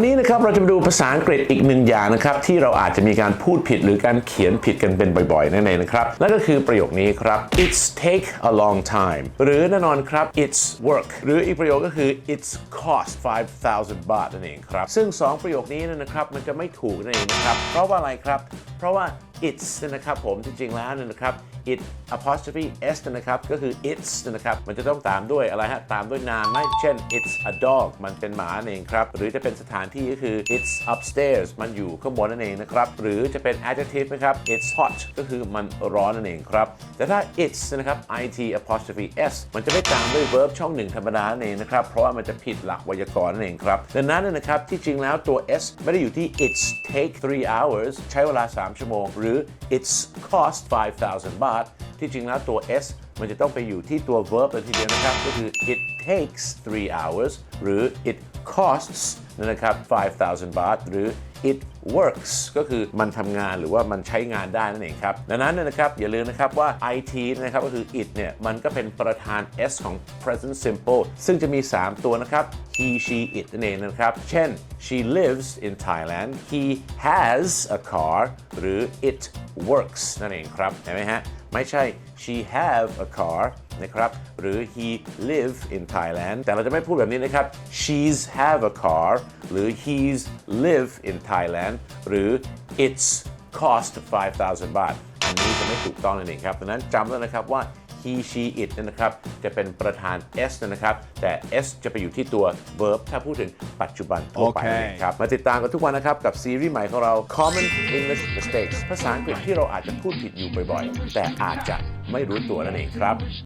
วันนี้นะครับเราจะมาดูภาษาอังกฤษอีกหนึ่งอย่างนะครับที่เราอาจจะมีการพูดผิดหรือการเขียนผิดกันเป็นบ่อยๆนั่นเองนะครับนั่นก็คือประโยคนี้ครับ it's take a long time หรือแน่นอนครับ it's work หรืออีกประโยคก็คือ it's cost 5,000 บาทนั่นเองครับซึ่ง 2 ประโยคนี้นะครับมันจะไม่ถูกนั่นเองนะครับเพราะว่าอะไรครับ เพราะว่า it's นี่ยนะครับผมจริงๆแล้วนะครับ it apostrophe s นี่ยนะครับก็คือ it's นี่ยนะครับมันจะต้องตามด้วยอะไรฮะตามด้วยนามไหมเช่น it's a dog มันเป็นหมานั่นเองครับ หรือจะเป็นสถานที่ก็คือ it's upstairs มันอยู่ข้างบนนั่นเองนะครับ หรือจะเป็น adjective นะครับ it's hot ก็คือมันร้อนนั่นเองครับ แต่ถ้า it's นะครับ it apostrophe s มันจะไม่ตามด้วย verb ช่องหนึ่งธรรมดานั่นเองนะครับ เพราะว่ามันจะผิดหลักไวยากรณ์นั่นเองครับดังนั้นนยนะครับที่จริงแล้วตัว s ไม่ได้อยู่ที่ it's take three hours ใช้เวลา 3 ชั่วโมงหรือ it's cost 5,000 บาท ที่จริงแล้วตัว s มันจะต้องไปอยู่ที่ตัว verb เลยทีเดียวนะครับ ก็คือ it takes three hours หรือ it costs นะครับ5,000 บาท หรือ it works ก็คือมันทำงานหรือว่ามันใช้งานได้นั่นเองครับ ดังนั้นนยนะครับอย่าลืมนะครับว่า it นะครับก็คือ it เนี่ยมันก็เป็นประธาน s ของ present simple ซึ่งจะมี 3 ตัวนะครับ he she it นั่นเองนะครับ เช่น she lives in Thailand he has a car หรือ it works นั่นเองครับเห็นไหมฮะ ไม่ใช่ she have a car นะครับ หรือ he live in Thailand แต่เราจะไม่พูดแบบนี้นะครับ she's have a car หรือ he's live in Thailand หรือ it's cost 5,000 บาท อันนี้จะไม่ถูกต้องนั่นเองครับดังนั้นจำไว้นะครับว่า he she it เนยนะครับ จะเป็นประธาน s นะครับ แต่ s จะไปอยู่ที่ตัว verb ถ้าพูดถึงปัจจุบันทั่วไปโอเคนั่นเองครับ มาติดตามกันทุกวันนะครับ กับซีรีส์ใหม่ของเรา Common English Mistakes ภาษาอังกฤษที่เราอาจจะพูดผิดอยู่บ่อยๆ แต่อาจจะไม่รู้ตัวนั่นเองครับ